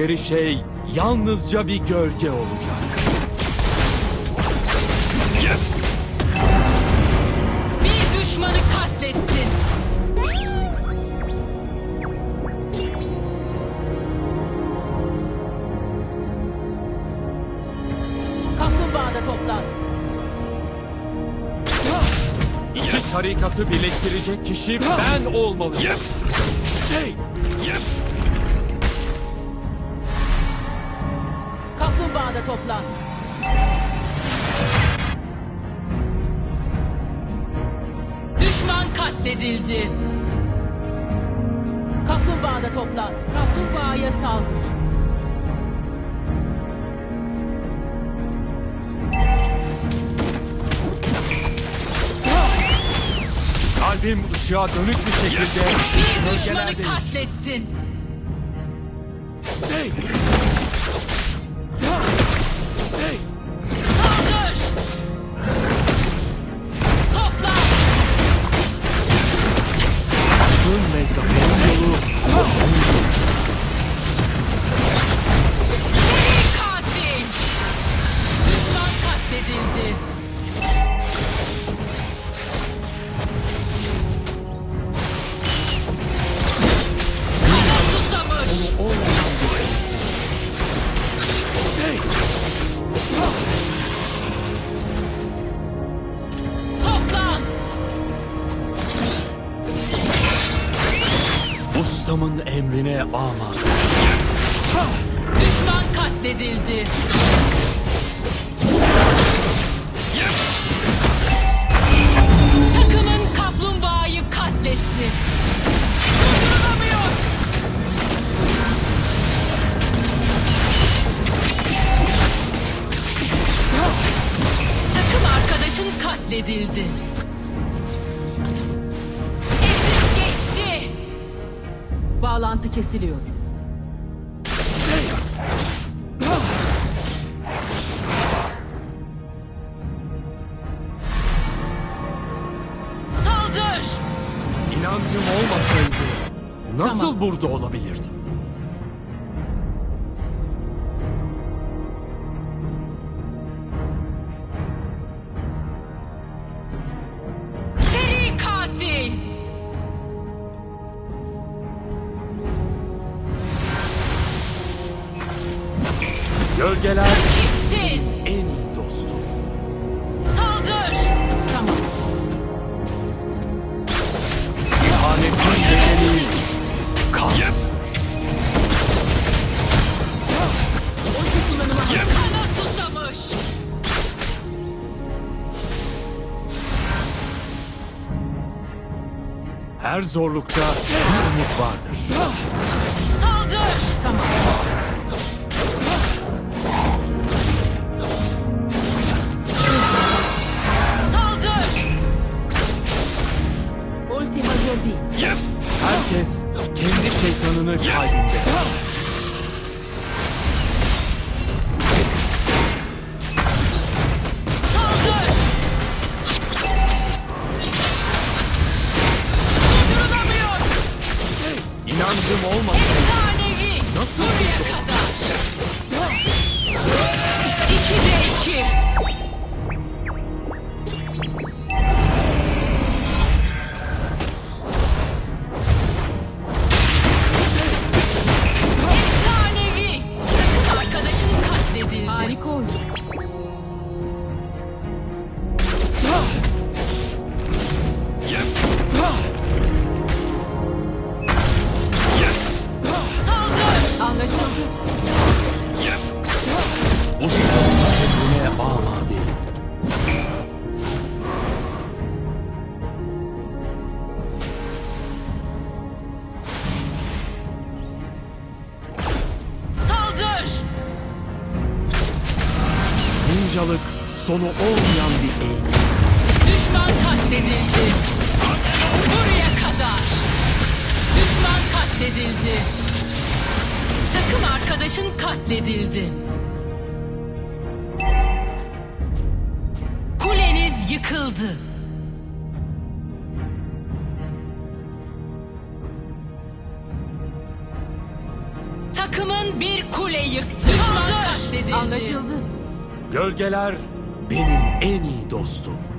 görecekleri şey yalnızca bir gölge olacak. Bir düşmanı katlettin. Kaplumbağada toplan. İki tarikatı birleştirecek kişi ben olmalıyım. Hey! Kaplumbağada toplan. Düşman katledildi. Kaplumbağada toplan. Kaplumbağaya saldır. Kalbim ışığa dönük bir şekilde Bir düşmanı katlettin. Hey! Ustamın emrine aman. Düşman katledildi. Takımın kaplumbağayı katletti. Durdurulamıyor. Takım arkadaşın katledildi. Bağlantı kesiliyor. Saldır! İnancım olmasaydı nasıl Tamam. burada olabilirdim? Gölgeler Rakipsiz! en iyi dostum. Saldır! Tamam. İhanetin bedeli kan. Ulti kullanımı susamış! Her zorlukta bir umut vardır. Saldır! Tamam. İnancım Anlaşıldı. emrine amadeyim. Saldır! Ninjalık sonu olmayan bir eğitim. Düşman katledildi. Buraya kadar. Düşman katledildi. Takım arkadaşın katledildi. Kuleniz yıkıldı. Takım Takımın bir kule yıktı. Düşman katledildi. Anlaşıldı. Gölgeler benim en iyi dostum.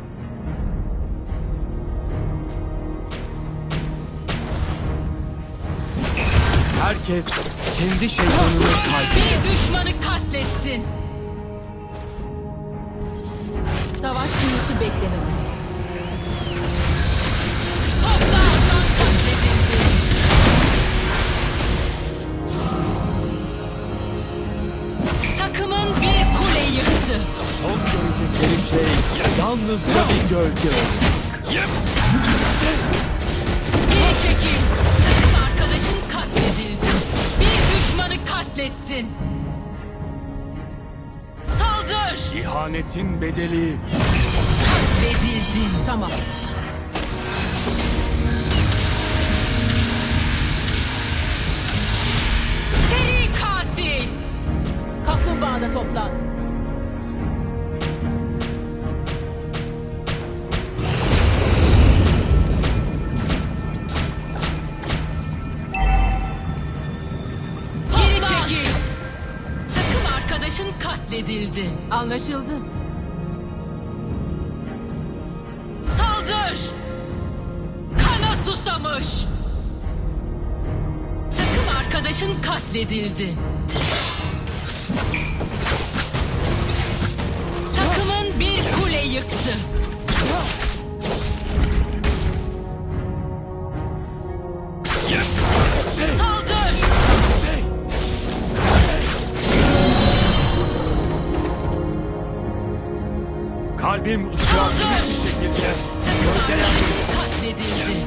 Herkes kendi şeytanını kaybeder. Bir düşmanı katlettin. Savaş büyüsü beklemedi. Topla düşman katledildi. Takımın bir kule yıktı. Son görecekleri şey yalnızca bir gölge olacak. Katlettin. Saldır. İhanetin bedeli Katledildin. Tamam. Seri katil. Kaplumbağada toplan. Katledildi. Anlaşıldı. Saldır. Kana susamış. Takım arkadaşın katledildi. Takımın bir kule yıktı. Kalbim ısrarcı bir şekilde arkadaşın katledildi.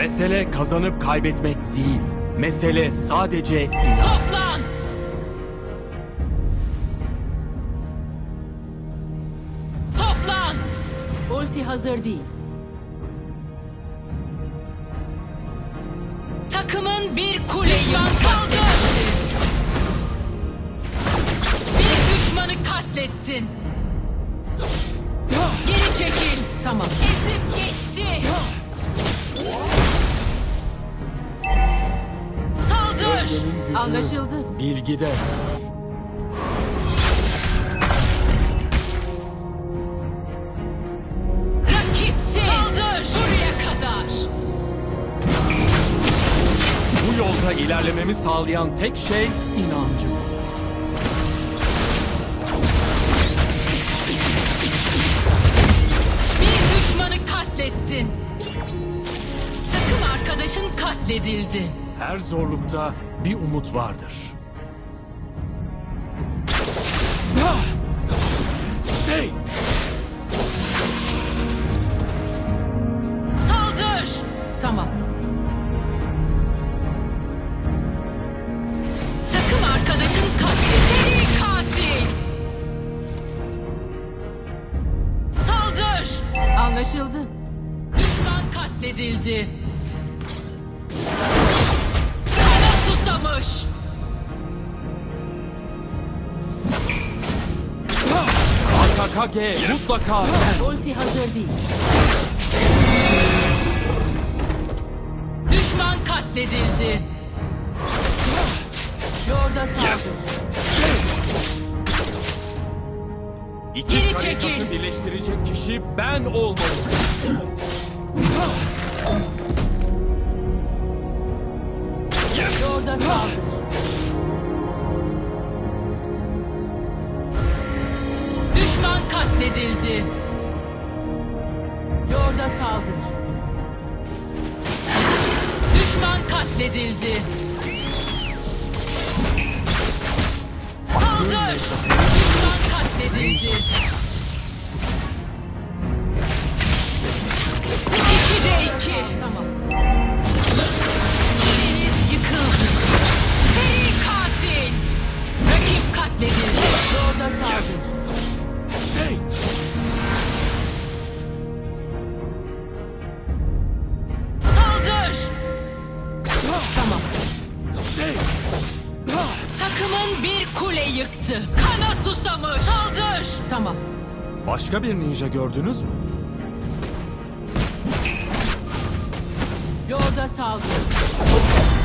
Mesele kazanıp kaybetmek değil. Mesele sadece. Toplan. Toplan. Ulti hazır değil. Takımın bir kule saldır. Bir düşmanı katlettin. Geri çekil. Tamam. Ezip gücü Anlaşıldı. bilgide. Rakipsiz. Saldır. Buraya kadar. Bu yolda ilerlememi sağlayan tek şey inancım. Bir düşmanı katlettin. Takım arkadaşın katledildi. Her zorlukta bir umut vardır. Şey! Saldır. Tamam. Takım arkadaşın katledildi. Seri katil. Saldır. Anlaşıldı. Düşman katledildi. Susamış. AKKG mutlaka. Ulti hazır değil. Düşman katledildi. Yorda saldır. İki Geri karikatı çekil. birleştirecek kişi ben olmalıyım. Düşman katledildi. Yorda saldır. Düşman katledildi. Saldır. Düşman katledildi. Yıktı. Kana susamış. Saldır. Tamam. Başka bir ninja gördünüz mü? Lord'a saldır.